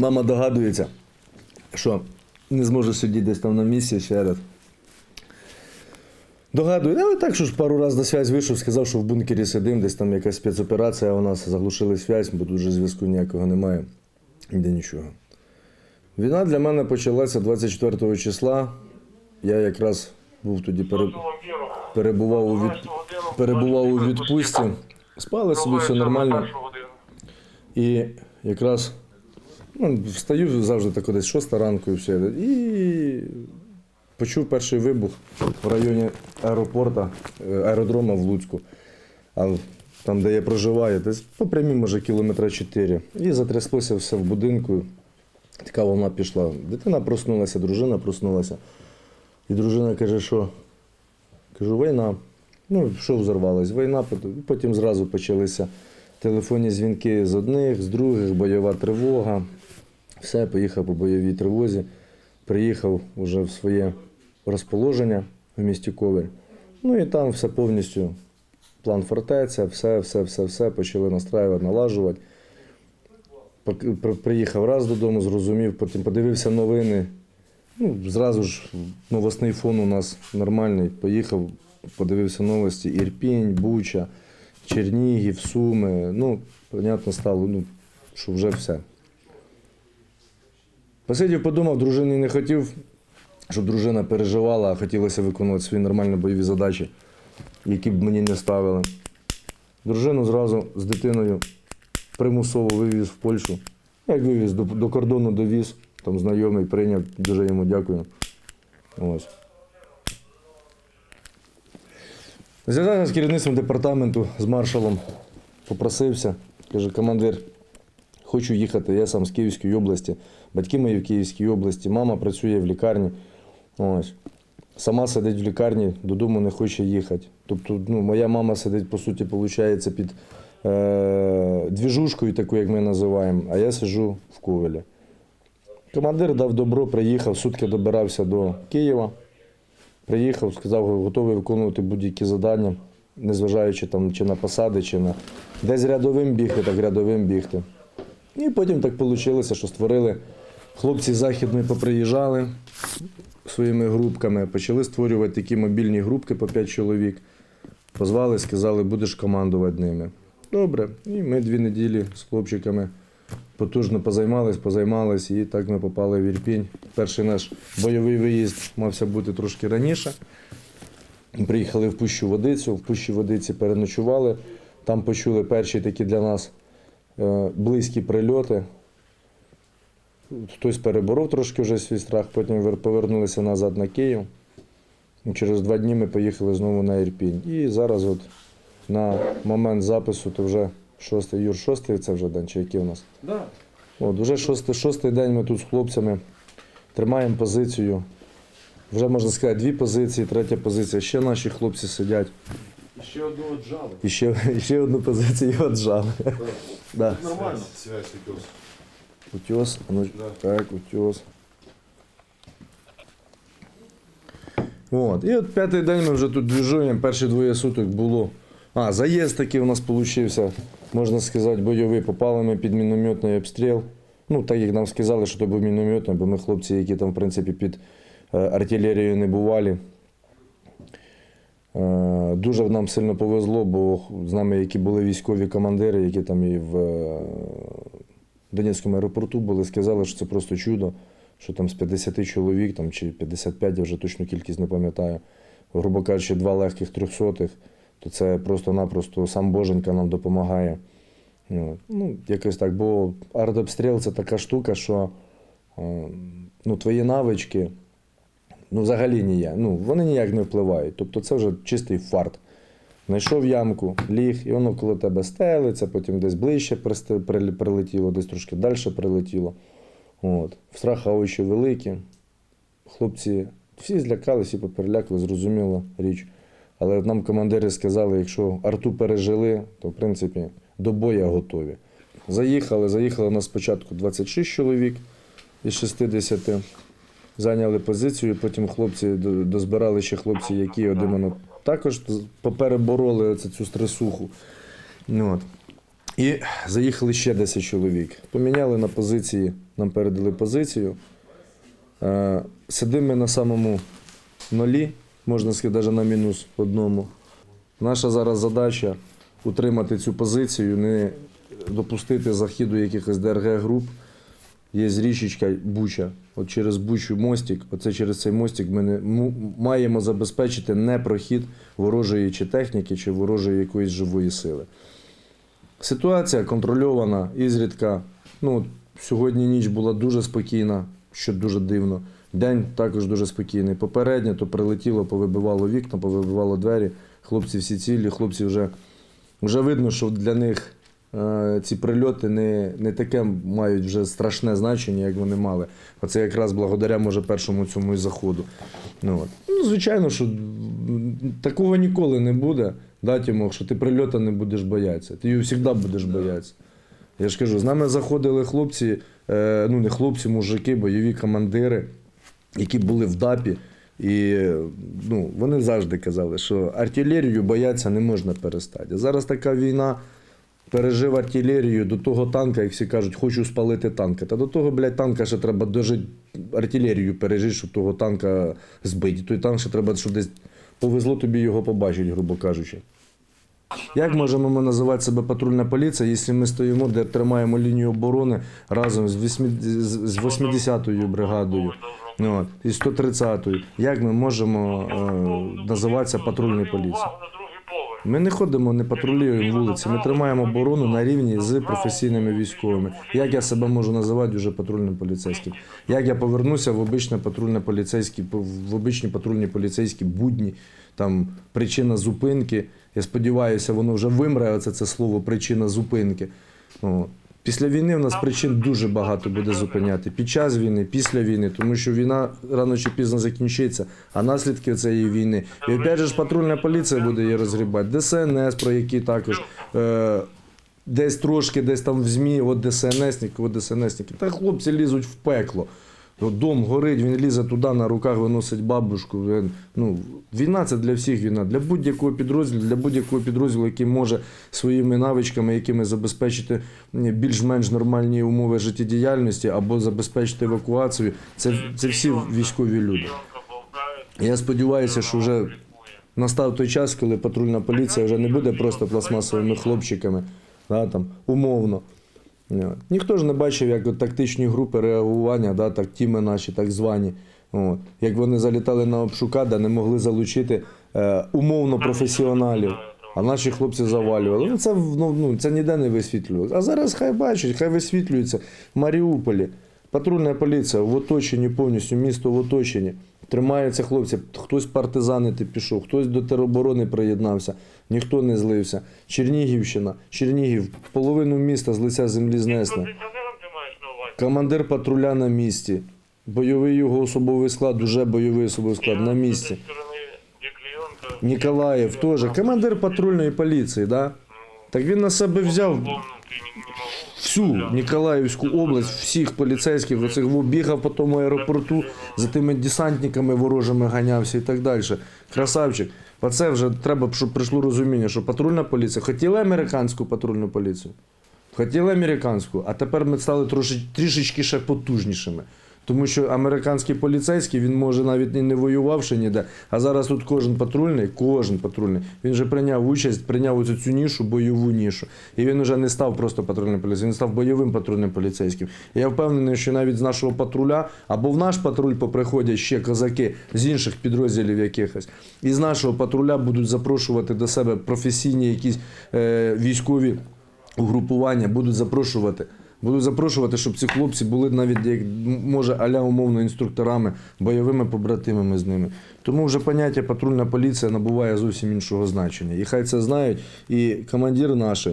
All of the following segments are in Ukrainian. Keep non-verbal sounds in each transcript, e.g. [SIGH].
Мама догадується, що не зможе сидіти десь там на місці ще раз. Догадую, але так, що ж пару разів на связь вийшов, сказав, що в бункері сидим, десь там якась спецоперація у нас, заглушили связь, бо тут вже зв'язку ніякого немає. Ніде нічого. Війна для мене почалася 24 числа. Я якраз був тоді пере... перебував, у від... перебував у відпустці. Спали собі, все нормально. І якраз ну, встаю завжди так десь 6 ранку і все. І почув перший вибух в районі аеропорта, е, аеродрома в Луцьку. А там, де я проживаю, десь по прямій, може, кілометра 4. І затряслося все в будинку. Така волна пішла. Дитина проснулася, дружина проснулася. І дружина каже, що кажу, війна. Ну, що взорвалось? Війна, потім зразу почалися телефонні дзвінки з одних, з других, бойова тривога. Все, поїхав по бойовій тривозі. Приїхав уже в своє розположення в місті Ковель. Ну і там все повністю план фортеця, все, все, все, все почали настраювати, налажувати. Приїхав раз додому, зрозумів, потім подивився новини. Ну, зразу ж новосний фон у нас нормальний. Поїхав, подивився новості. Ірпінь, Буча, Чернігів, Суми. Ну, понятно стало, ну, що вже все. Посидів, подумав, дружині не хотів, щоб дружина переживала, а хотілося виконувати свої нормальні бойові задачі, які б мені не ставили. Дружину зразу з дитиною примусово вивіз в Польщу. Як вивіз, до, до кордону довіз, там знайомий прийняв, дуже йому дякую. Зв'язався з керівництвом департаменту, з маршалом, попросився. Каже, командир, хочу їхати, я сам з Київської області, батьки мої в Київській області, мама працює в лікарні. Ось. Сама сидить в лікарні, додому не хоче їхати. Тобто, ну, моя мама сидить, по суті, виходить, під е, двіжушкою, таку, як ми називаємо, а я сиджу в Ковелі. Командир дав добро, приїхав, сутки добирався до Києва. Приїхав, сказав, готовий виконувати будь-які завдання, незважаючи там, чи на посади, чи на десь рядовим бігти, так рядовим бігти. І потім так вийшло, що створили хлопці західної поприїжджали своїми групками, почали створювати такі мобільні групки по 5 чоловік. Позвали, сказали, будеш командувати ними. Добре. І ми дві неділі з хлопчиками потужно позаймались, позаймались, і так ми попали в Ірпінь. Перший наш бойовий виїзд мався бути трошки раніше. Приїхали в Пущу Водицю, в Пущі Водиці переночували. Там почули перші такі для нас близькі прильоти. Хтось переборов трошки вже свій страх, потім повернулися назад на Київ. І Через два дні ми поїхали знову на Ірпінь. І зараз, от на момент запису, то вже шостий, Юр, шостий це вже день, чи який у нас? Да. От, вже шостий, шостий день ми тут з хлопцями тримаємо позицію. Вже можна сказати, дві позиції, третя позиція. Ще наші хлопці сидять. І ще одну отжали. І ще, і ще одну позицію отжали. [LAUGHS] Да. Нормально. Связь идет. Утес, а ну, Да. так, утес. От. І от п'ятий день ми вже тут двіжуємо, перші двоє суток було. А, заїзд такий у нас вийшов, можна сказати, бойовий. Попали ми під мінометний обстріл. Ну, так як нам сказали, що це був мінометний, бо ми хлопці, які там, в принципі, під е, артилерією не бували. Е, Дуже нам сильно повезло, бо з нами, які були військові командири, які там і в е, Донецькому аеропорту були, сказали, що це просто чудо, що там з 50 чоловік там, чи 55, я вже точну кількість не пам'ятаю, грубо кажучи, два легких трьохсотих, то це просто-напросто сам Боженька нам допомагає. Ну, ну, якось так, бо артобстріл це така штука, що е, ну, твої навички ну, взагалі ніяк, ну, вони ніяк не впливають. Тобто це вже чистий фарт. Знайшов ямку, ліг, і воно коло тебе стелиться, потім десь ближче прилетіло, десь трошки далі прилетіло. От. Страха очі великі. Хлопці всі злякалися, всі поперелякали, зрозуміла річ. Але нам командири сказали, якщо арту пережили, то в принципі до боя готові. Заїхали, заїхали у нас спочатку 26 чоловік із 60. Зайняли позицію, потім хлопці дозбирали ще хлопці, які іменно також поперебороли цю стресуху. Ну, от. І заїхали ще 10 чоловік. Поміняли на позиції, нам передали позицію. Е, Сидимо на самому нулі, можна сказати, навіть на мінус одному. Наша зараз задача утримати цю позицію, не допустити західу якихось ДРГ-груп. Є річечка Буча. От через Бучу мостик, оце через цей мостик ми не, маємо забезпечити непрохід ворожої чи техніки, чи ворожої якоїсь живої сили. Ситуація контрольована, ізрідка. Ну, сьогодні ніч була дуже спокійна, що дуже дивно. День також дуже спокійний. Попередньо то прилетіло, повибивало вікна, повибивало двері. Хлопці всі цілі, хлопці вже, вже видно, що для них ці прильоти не, не таке мають вже страшне значення, як вони мали. Оце якраз благодаря може першому цьому і заходу. Ну, от. ну, звичайно, що такого ніколи не буде. Да, Тімох, що ти прильота не будеш боятися. Ти його завжди будеш боятися. Я ж кажу, з нами заходили хлопці, е, ну не хлопці, мужики, бойові командири, які були в ДАПі. І ну, вони завжди казали, що артилерію бояться не можна перестати. А Зараз така війна, пережив артилерію до того танка, як всі кажуть, хочу спалити танка. Та до того, блядь, танка ще треба дожити артилерію пережити, щоб того танка збити. Той танк ще треба, щоб десь повезло тобі його побачити, грубо кажучи. Як можемо ми називати себе патрульна поліція, якщо ми стоїмо, де тримаємо лінію оборони разом з вісьмі- з- з 80-ю бригадою от, і 130-ю? Як ми можемо е, називатися патрульною поліцією? Ми не ходимо, не патрулюємо вулиці. Ми тримаємо оборону на рівні з професійними військовими. Як я себе можу називати вже патрульним поліцейським? Як я повернуся в обичне патрульне поліцейські, в обичні патрульні поліцейські будні, там причина зупинки. Я сподіваюся, воно вже вимре. Оце це слово причина зупинки. Після війни в нас причин дуже багато буде зупиняти. Під час війни, після війни, тому що війна рано чи пізно закінчиться, а наслідки цієї війни. І опять же ж патрульна поліція буде її розгрібати. ДСНС, про які також. Е- Десь трошки, десь там в ЗМІ, от ДСНСники, от ДСНСники. Та хлопці лізуть в пекло. От Дом горить, він лізе туди, на руках виносить бабушку. Ну, війна це для всіх війна. Для будь-якого підрозділу, для будь-якого підрозділу, який може своїми навичками, якими забезпечити більш-менш нормальні умови життєдіяльності або забезпечити евакуацію. Це, це всі військові люди. Я сподіваюся, що вже настав той час, коли патрульна поліція вже не буде просто пластмасовими хлопчиками, да, там, умовно. Ні. Ніхто ж не бачив, як от тактичні групи реагування, да, так тіми наші, так звані. От. Як вони залітали на обшука, де не могли залучити е, умовно професіоналів. А наші хлопці завалювали. Ну, це, ну, ну, це ніде не висвітлювалося. А зараз хай бачать, хай висвітлюється. В Маріуполі патрульна поліція в оточенні повністю, місто в оточенні. Тримаються хлопці. Хтось партизанити пішов, хтось до тероборони приєднався, ніхто не злився. Чернігівщина, Чернігів, половину міста з лиця землі знесли. Командир патруля на місці. Бойовий його особовий склад, уже бойовий особовий склад на місці. Ніколаєв теж. Командир патрульної поліції, да? Так він на себе взяв всю Ніколаївську область, всіх поліцейських, оцих бігав по тому аеропорту, за тими десантниками ворожими ганявся і так далі. Красавчик. Оце вже треба, щоб прийшло розуміння, що патрульна поліція хотіла американську патрульну поліцію, хотіла американську, а тепер ми стали трошечки, ще потужнішими. Тому що американський поліцейський він може навіть і не воювавши ніде. А зараз тут кожен патрульний, кожен патрульний, він вже прийняв участь, прийняв оцю цю нішу, бойову нішу. І він вже не став просто патрульним поліцейським, він став бойовим патрульним поліцейським. І я впевнений, що навіть з нашого патруля або в наш патруль поприходять ще козаки з інших підрозділів якихось. І з нашого патруля будуть запрошувати до себе професійні якісь е, військові угрупування, будуть запрошувати. Буду запрошувати, щоб ці хлопці були навіть як може аля умовно інструкторами, бойовими побратимами з ними. Тому вже поняття патрульна поліція набуває зовсім іншого значення. І хай це знають. І командир наш,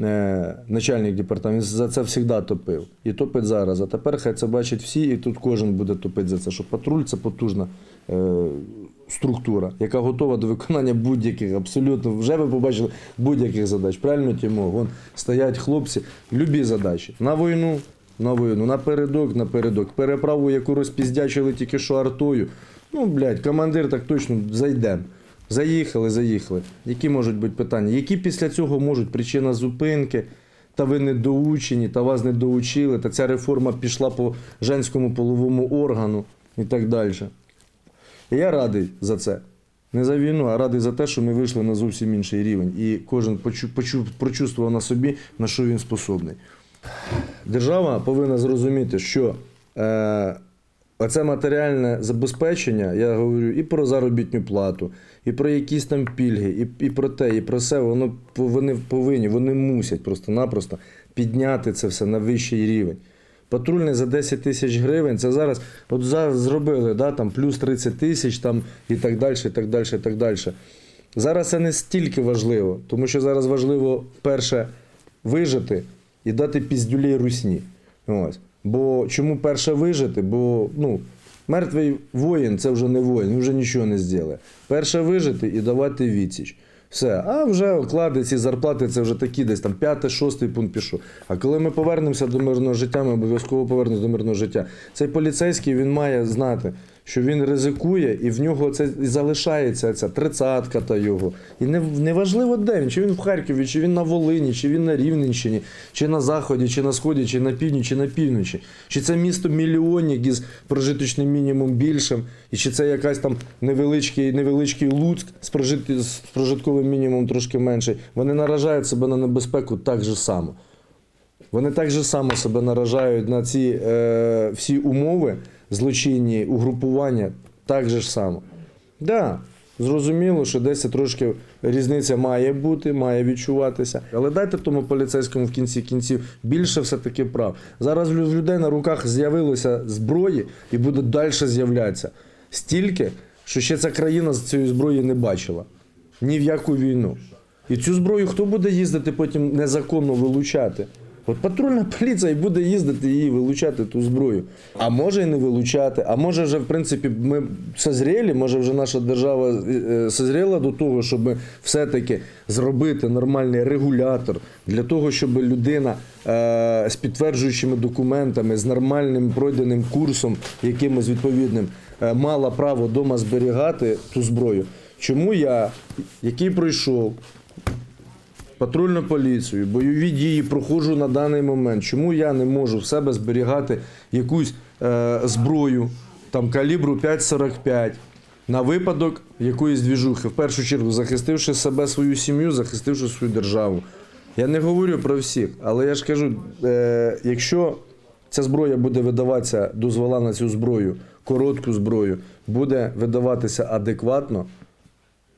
е, начальник департаменту, за це завжди топив. І топить зараз. А тепер хай це бачать всі, і тут кожен буде топити за це. Що патруль це потужна е, структура, яка готова до виконання будь-яких, абсолютно, вже ви побачили будь-яких задач. Правильно, Тімо? Вон стоять хлопці, любі задачі. На війну, на війну, напередок, напередок. Переправу, яку розпіздячили тільки що артою. Ну, блядь, командир так точно зайдемо. Заїхали, заїхали. Які можуть бути питання? Які після цього можуть причина зупинки? та ви не доучені, та вас не доучили, та ця реформа пішла по женському половому органу і так далі. І я радий за це. Не за війну, а радий за те, що ми вийшли на зовсім інший рівень. І кожен почу, почу, прочувствував на собі, на що він способний. Держава повинна зрозуміти, що е, оце матеріальне забезпечення, я говорю і про заробітну плату, і про якісь там пільги, і, і про те, і про все, воно вони повинні, вони мусять просто-напросто підняти це все на вищий рівень. Патрульний за 10 тисяч гривень, це зараз, от зараз зробили, да, там, плюс 30 тисяч там, і так далі, і так далі, і так далі. Зараз це не стільки важливо, тому що зараз важливо перше вижити і дати піздюлей русні. Ось. Бо чому перше вижити? Бо ну, мертвий воїн це вже не воїн, він вже нічого не зробить. Перше вижити і давати відсіч. Все, а вже оклади, ці зарплати це вже такі десь там п'ятий, шостий пункт пішов. А коли ми повернемося до мирного життя, ми обов'язково повернемося до мирного життя. Цей поліцейський він має знати, що він ризикує, і в нього це і залишається ця тридцятка та його. І не, неважливо де він, чи він в Харкові, чи він на Волині, чи він на Рівненщині, чи на Заході, чи на Сході, чи на півдні, чи на півночі. Чи це місто мільйонник із прожиточним мінімум більшим, і чи це якась там невеличкий, невеличкий Луцьк з, прожит, з прожитковим мінімумом трошки менший. Вони наражають себе на небезпеку так же само. Вони так же само себе наражають на ці е, всі умови, злочинні угрупування, так же ж само. Да, зрозуміло, що десь трошки різниця має бути, має відчуватися. Але дайте тому поліцейському в кінці кінців більше все-таки прав. Зараз в людей на руках з'явилося зброї і буде далі з'являтися. Стільки, що ще ця країна з цієї зброї не бачила. Ні в яку війну. І цю зброю хто буде їздити потім незаконно вилучати? От патрульна [LAUGHS] поліція і буде їздити її вилучати ту зброю. А може і не вилучати, а може вже, в принципі, ми созріли, може вже наша держава е, созріла до того, щоб все-таки зробити нормальний регулятор для того, щоб людина е, з підтверджуючими документами, з нормальним пройденим курсом, якимось відповідним, е, мала право вдома зберігати ту зброю. Чому я, який пройшов патрульну поліцію, бойові дії проходжу на даний момент. Чому я не можу в себе зберігати якусь е, зброю там калібру 5,45 на випадок якоїсь двіжухи, в першу чергу захистивши себе, свою сім'ю, захистивши свою державу. Я не говорю про всіх, але я ж кажу, е, якщо ця зброя буде видаватися, дозвола на цю зброю, коротку зброю, буде видаватися адекватно,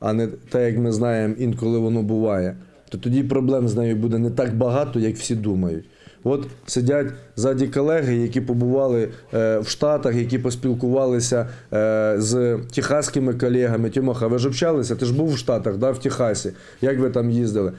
а не так, як ми знаємо, інколи воно буває, то тоді проблем з нею буде не так багато, як всі думають. От сидять ззаді колеги, які побували е, в Штатах, які поспілкувалися е, з техаськими колегами. Тимоха, ви ж общалися? Ти ж був в Штатах, да, в Техасі. Як ви там їздили?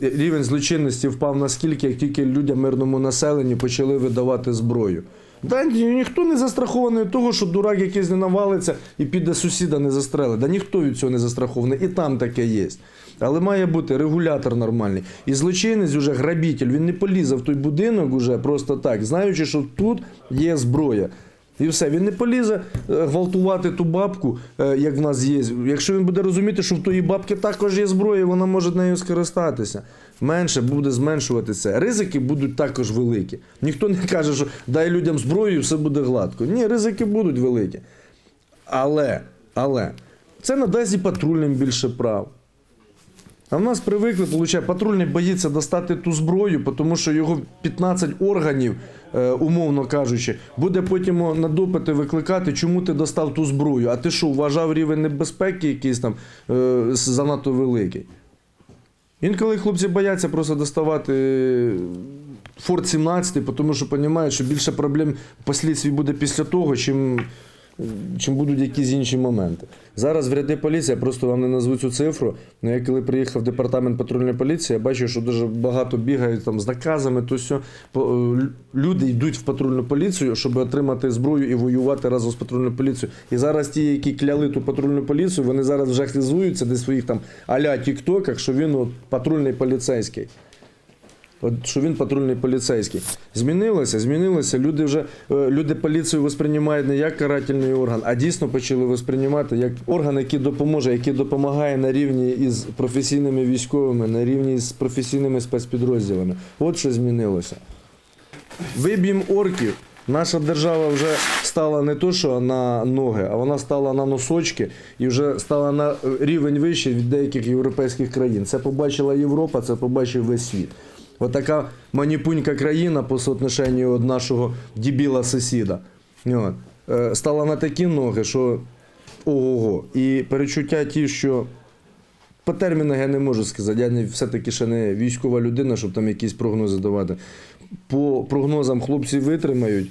Рівень злочинності впав наскільки, як тільки людям мирному населенню почали видавати зброю. Да, ніхто не застрахований від того, що дурак якийсь не навалиться і піде сусіда не застрелить. Да ніхто від цього не застрахований, і там таке є. Але має бути регулятор нормальний. І злочинець, уже грабитель, він не полізе в той будинок уже просто так, знаючи, що тут є зброя. І все, він не полізе е, гвалтувати ту бабку, е, як в нас є. Якщо він буде розуміти, що в тої бабки також є зброя, вона може нею скористатися. Менше буде зменшуватися. Ризики будуть також великі. Ніхто не каже, що дай людям зброю і все буде гладко. Ні, ризики будуть великі. Але, але, це надасть і патрульним більше прав. А в нас привикли, получає, патрульний боїться достати ту зброю, тому що його 15 органів, е, умовно кажучи, буде потім на допити викликати, чому ти достав ту зброю. А ти що, вважав рівень небезпеки якийсь там е, занадто великий? Інколи хлопці бояться просто доставати Форт 17, тому що розуміють, що більше проблем послідствій буде після того, чим, чим будуть якісь інші моменти. Зараз в ряди поліції, я просто вам не назву цю цифру. але я коли приїхав в департамент патрульної поліції, я бачу, що дуже багато бігають там з наказами, то все. Люди йдуть в патрульну поліцію, щоб отримати зброю і воювати разом з патрульною поліцією. І зараз ті, які кляли ту патрульну поліцію, вони зараз вже хизуються десь своїх там аля тіктоках, що він от, патрульний поліцейський. Що він патрульний поліцейський. Змінилося, змінилося. Люди вже е, люди поліцію восприймають не як карательний орган, а дійсно почали восприймати як орган, який допоможе, який допомагає на рівні із професійними військовими, на рівні з професійними спецпідрозділами. От що змінилося. Виб'ємо орків. Наша держава вже стала не то, що на ноги, а вона стала на носочки і вже стала на е, рівень вище від деяких європейських країн. Це побачила Європа, це побачив весь світ. Отака маніпунька країна по соотношенню від нашого дібіла сусіда. Е, Стала на такі ноги, що ого-го. І перечуття ті, що по термінах я не можу сказати. Я все-таки ще не військова людина, щоб там якісь прогнози давати. По прогнозам хлопці витримають,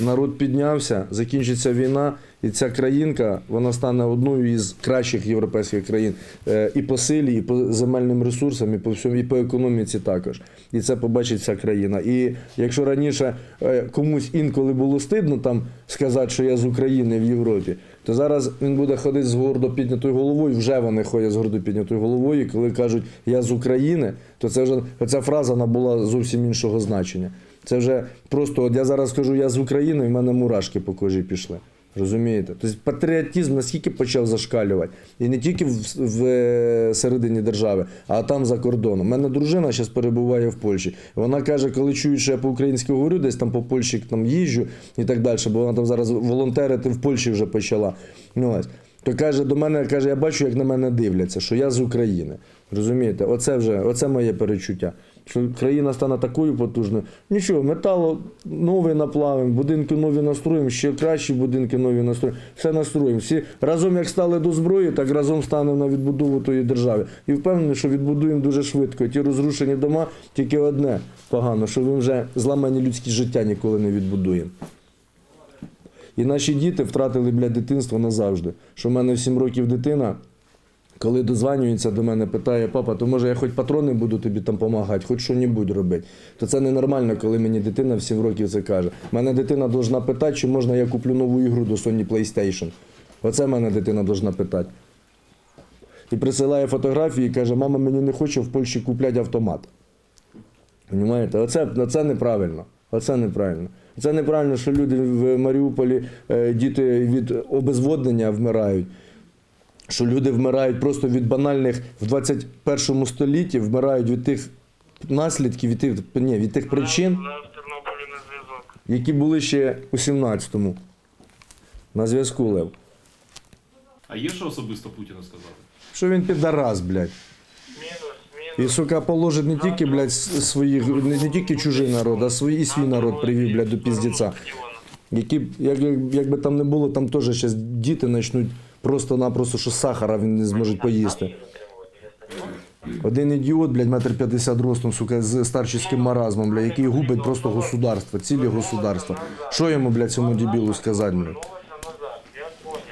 народ піднявся, закінчиться війна, і ця країнка вона стане одною із кращих європейських країн Е, і по силі, і по земельним ресурсам, і по всьому, і по економіці також. І це побачить вся країна. І якщо раніше е, комусь інколи було стидно там сказати, що я з України в Європі, то зараз він буде ходити з гордо піднятою головою. Вже вони ходять з гордо піднятою головою. Коли кажуть я з України, то це вже ця фраза набула зовсім іншого значення. Це вже просто, от я зараз кажу, я з України, і в мене мурашки по кожі пішли. Розумієте? Тобто патріотизм наскільки почав зашкалювати. І не тільки в, в е, середині держави, а там за кордоном. У мене дружина зараз перебуває в Польщі. Вона каже, коли чує, що я по-українськи говорю, десь там по Польщі там їжджу і так далі, бо вона там зараз волонтерити в Польщі вже почала. Ну, ось. То каже до мене, каже, я бачу, як на мене дивляться, що я з України. Розумієте? Оце вже, оце моє перечуття. Що країна стане такою потужною. Нічого, металу новий наплавимо, будинки нові настроїмо, ще кращі будинки нові настроїмо. Все настроїмо. Всі разом як стали до зброї, так разом станемо на відбудову тої держави. І впевнений, що відбудуємо дуже швидко. Ті розрушені дома тільки одне погано, що ми вже зламані людські життя ніколи не відбудуємо. І наші діти втратили, блядь, дитинство назавжди. Що в мене в 7 років дитина, коли дозванюється до мене, питає, папа, то може я хоч патрони буду тобі там допомагати, хоч що-небудь робити. То це ненормально, коли мені дитина в 7 років це каже. Мене дитина повинна питати, чи можна я куплю нову ігру до Sony PlayStation. Оце мене дитина повинна питати. І присилає фотографії і каже, мама мені не хоче в Польщі купляти автомат. Понімаєте? Оце, оце неправильно. Оце неправильно. Це неправильно, що люди в Маріуполі, е, діти від обезводнення вмирають. Що люди вмирають просто від банальних в 21 столітті, вмирають від тих наслідків, від тих, ні, від тих причин, які були ще у 17-му. На зв'язку Лев. А є що особисто Путіну сказати? Що він підарас, блядь. І, сука, положить не тільки, блядь, своїх, не, не тільки чужий народ, а свій, і свій народ привів, блядь, до піздеця. Які, як, як би там не було, там теж зараз діти почнуть просто-напросто, що сахара він не зможе поїсти. Один ідіот, блядь, метр п'ятдесят ростом, сука, з старческим маразмом, блядь, який губить просто государство, цілі государства. Що йому, блядь, цьому дебілу сказати, блядь?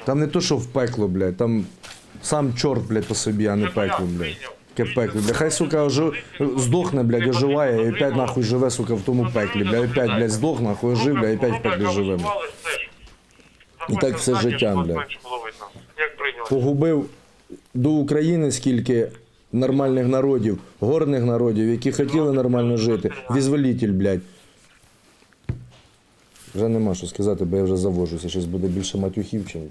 Там не то, що в пекло, блядь, там сам чорт, блядь, по собі, а не пекло, блядь. Яке пекло, блядь. Хай, сука, ожи... здохне, блядь, оживає, і опять нахуй живе, сука, в тому пеклі, блядь, опять, блядь, здох, нахуй, ожив, блядь, і опять в пеклі живе. І так все життя. Як? Погубив до України скільки нормальних народів, горних народів, які хотіли нормально жити. Візволітель, блядь. Вже нема що сказати, бо я вже завожуся. Щось буде більше матюхів, чим.